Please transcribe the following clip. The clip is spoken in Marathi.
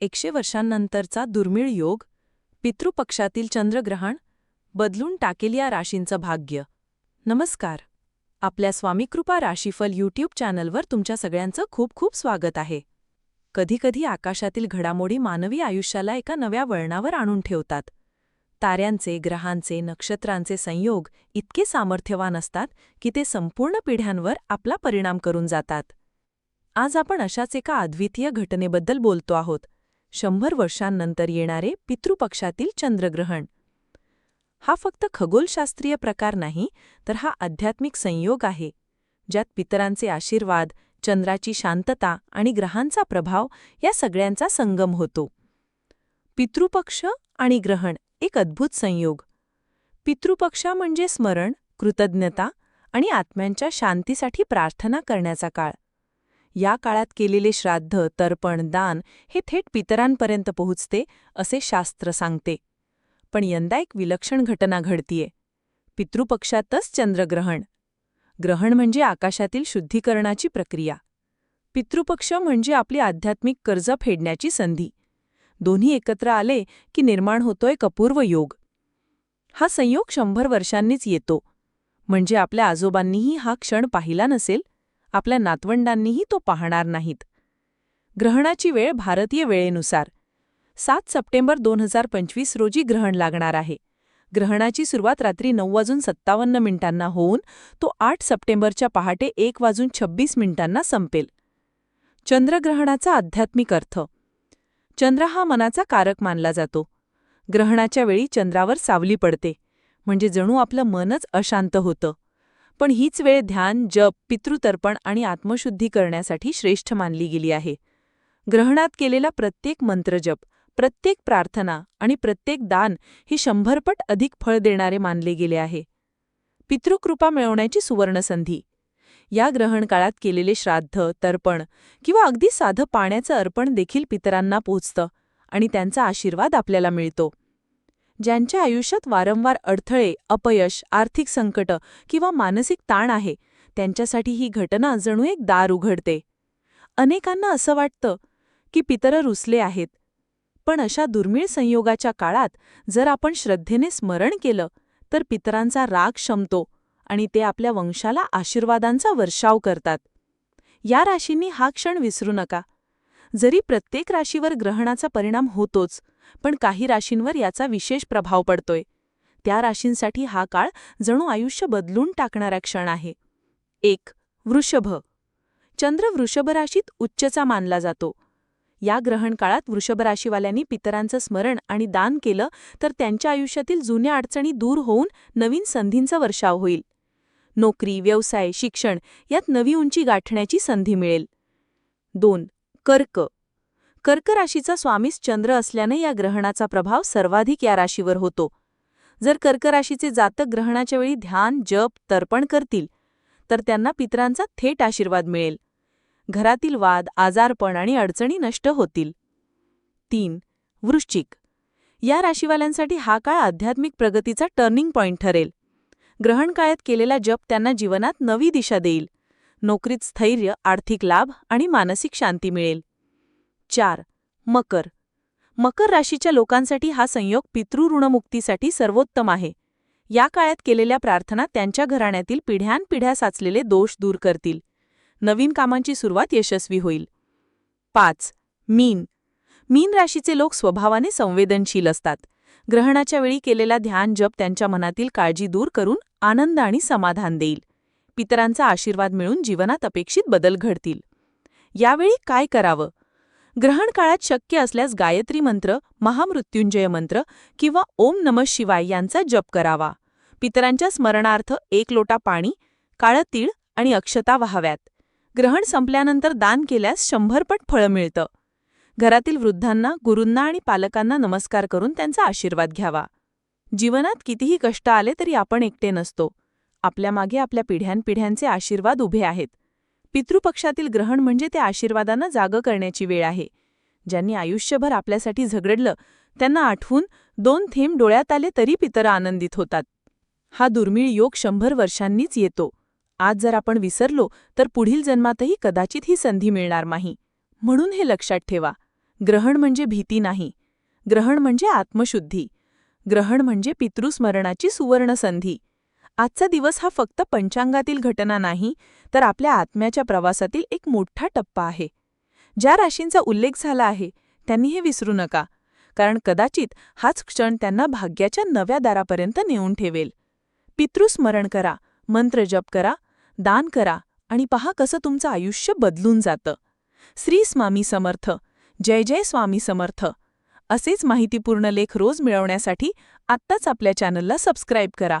एकशे वर्षांनंतरचा दुर्मिळ योग पितृपक्षातील चंद्रग्रहण बदलून टाकेल या राशींचं भाग्य. नमस्कार. आपल्या स्वामीकृपा राशीफल यूट्यूब चॅनलवर तुमच्या सगळ्यांचं खूप खूप स्वागत आहे. कधीकधी आकाशातील घडामोडी मानवी आयुष्याला एका नव्या वळणावर आणून ठेवतात. ताऱ्यांचे ग्रहांचे नक्षत्रांचे संयोग इतके सामर्थ्यवान असतात की ते संपूर्ण पिढ्यांवर आपला परिणाम करून जातात. आज आपण अशाच एका अद्वितीय घटनेबद्दल बोलतो आहोत. शंभर वर्षांनंतर येणारे पितृपक्षातील चंद्रग्रहण. हा फक्त खगोलशास्त्रीय प्रकार नाही तर हा आध्यात्मिक संयोग आहे ज्यात पितरांचे आशीर्वाद चंद्राची शांतता आणि ग्रहांचा प्रभाव या सगळ्यांचा संगम होतो. पितृपक्ष आणि ग्रहण एक अद्भुत संयोग. पितृपक्षा म्हणजे स्मरण कृतज्ञता आणि आत्म्यांच्या शांतीसाठी प्रार्थना करण्याचा काळ. या काळात केलेले श्राद्ध तर्पण दान हे थेट पितरांपर्यंत पोहोचते असे शास्त्र सांगते. पण यंदा एक विलक्षण घटना घडतीये. पितृपक्षातच चंद्रग्रहण. ग्रहण म्हणजे आकाशातील शुद्धीकरणाची प्रक्रिया. पितृपक्ष म्हणजे आपली आध्यात्मिक कर्ज फेडण्याची संधी. दोन्ही एकत्र आले की निर्माण होतोय कपूर्व योग. हा संयोग शंभर वर्षांनीच येतो. म्हणजे आपल्या आजोबांनीही हा क्षण पाहिला नसेल? आपल्या नातवंडांनीही तो पाहणार नाहीत. ग्रहणाची वेळ भारतीय वेळेनुसार. सात सप्टेंबर दोन हजार पंचवीस रोजी ग्रहण लागणार आहे. ग्रहणाची सुरुवात रात्री नऊ वाजून सत्तावन्न मिनिटांना होऊन तो आठ सप्टेंबरच्या पहाटे एक वाजून छब्बीस मिनिटांना संपेल. चंद्रग्रहणाचा आध्यात्मिक अर्थ. चंद्र हा मनाचा कारक मानला जातो. ग्रहणाच्या वेळी चंद्रावर सावली पडते. म्हणजे जणू आपलं मनच अशांत होतं. पण हीच वेळ ध्यान जप पितृतर्पण आणि आत्मशुद्धी करण्यासाठी श्रेष्ठ मानली गेली आहे. ग्रहणात केलेला प्रत्येक मंत्रजप प्रत्येक प्रार्थना आणि प्रत्येक दान हे शंभरपट अधिक फळ देणारे मानले गेले आहे. पितृकृपा मिळवण्याची सुवर्णसंधी. या ग्रहण काळात केलेले श्राद्ध तर्पण किंवा अगदी साधं पाण्याचं अर्पण देखील पितरांना पोचतं आणि त्यांचा आशीर्वाद आपल्याला मिळतो. ज्यांच्या आयुष्यात वारंवार अडथळे अपयश आर्थिक संकट किंवा मानसिक ताण आहे त्यांच्यासाठी ही घटना जणू एक दार उघडते. अनेकांना असं वाटतं की पितर रुसले आहेत. पण अशा दुर्मिळ संयोगाच्या काळात जर आपण श्रद्धेने स्मरण केलं तर पितरांचा राग शमतो आणि ते आपल्या वंशाला आशीर्वादांचा वर्षाव करतात. या राशींनी हा क्षण विसरू नका. जरी प्रत्येक राशीवर ग्रहणाचा परिणाम होतोच पण काही राशींवर याचा विशेष प्रभाव पडतोय. त्या राशींसाठी हा काळ जणू आयुष्य बदलून टाकणारा क्षण आहे. एक वृषभ. चंद्र वृषभ राशीत उच्चचा मानला जातो. या ग्रहण काळात वृषभ राशीवाल्यांनी पितरांचं स्मरण आणि दान केलं तर त्यांच्या आयुष्यातील जुन्या अडचणी दूर होऊन नवीन संधींचा वर्षाव होईल. नोकरी व्यवसाय शिक्षण यात नवी उंची गाठण्याची संधी मिळेल. दोन कर्क. कर्क राशीचा स्वामीस चंद्र असल्याने या ग्रहणाचा प्रभाव सर्वाधिक या राशीवर होतो. जर कर्क राशीचे जातक ग्रहणाच्या वेळी ध्यान जप तर्पण करतील तर त्यांना पितरांचा थेट आशीर्वाद मिळेल. घरातील वाद आजारपण आणि अडचणी नष्ट होतील. तीन वृश्चिक. या राशीवाल्यांसाठी हा काळ आध्यात्मिक प्रगतीचा टर्निंग पॉइंट ठरेल. ग्रहण काळात केलेला जप त्यांना जीवनात नवी दिशा देईल. नोकरीत स्थैर्य आर्थिक लाभ आणि मानसिक शांती मिळेल. चार मकर. मकर राशीच्या लोकांसाठी हा संयोग पितृऋणमुक्तीसाठी सर्वोत्तम आहे. या काळात केलेल्या प्रार्थना त्यांच्या घराण्यातील पिढ्यानपिढ्या साचलेले दोष दूर करतील. नवीन कामांची सुरुवात यशस्वी होईल. पाच मीन. मीन राशीचे लोक स्वभावाने संवेदनशील असतात. ग्रहणाच्या वेळी केलेला ध्यान जप त्यांच्या मनातील काळजी दूर करून आनंद आणि समाधान देईल. पितरांचा आशीर्वाद मिळून जीवनात अपेक्षित बदल घडतील. यावेळी काय करावं? ग्रहण काळात शक्य असल्यास गायत्री मंत्र महामृत्युंजय मंत्र किंवा ओम नम शिवाय यांचा जप करावा. पितरांच्या स्मरणार्थ एक लोटा पाणी काळं तीळ आणि अक्षता व्हाव्यात. ग्रहण संपल्यानंतर दान केल्यास शंभरपट फळं मिळतं. घरातील वृद्धांना गुरूंना आणि पालकांना नमस्कार करून त्यांचा आशीर्वाद घ्यावा. जीवनात कितीही कष्ट आले तरी आपण एकटे नसतो. आपल्यामागे आपल्या पिढ्यानपिढ्यांचे आशीर्वाद उभे आहेत. पितृपक्षातील ग्रहण म्हणजे त्या आशीर्वादांना जाग करण्याची वेळ आहे. ज्यांनी आयुष्यभर आपल्यासाठी झगडलं त्यांना आठवून दोन थेंब डोळ्यात आले तरी पितर आनंदित होतात. हा दुर्मिळ योग शंभर वर्षांनीच येतो. आज जर आपण विसरलो तर पुढील जन्मातही कदाचित ही संधी मिळणार नाही. म्हणून हे लक्षात ठेवा. ग्रहण म्हणजे भीती नाही. ग्रहण म्हणजे आत्मशुद्धी. ग्रहण म्हणजे पितृस्मरणाची सुवर्णसंधी आजचा दिवस हा फक्त पंचांगातील घटना नाही तर आपल्या आत्म्याच्या प्रवासातील एक मोठा टप्पा आहे. ज्या राशींचा उल्लेख झाला आहे त्यांनी हे विसरू नका कारण कदाचित हाच क्षण त्यांना भाग्याच्या नव्या दारापर्यंत नेऊन ठेवेल. पितृस्मरण करा मंत्र जप करा दान करा आणि पहा कसं तुमचं आयुष्य बदलून जातं. श्री स्वामी समर्थ जय जय स्वामी समर्थ. असेच माहितीपूर्ण लेख रोज मिळवण्यासाठी आत्ताच आपल्या चॅनलला सबस्क्राईब करा.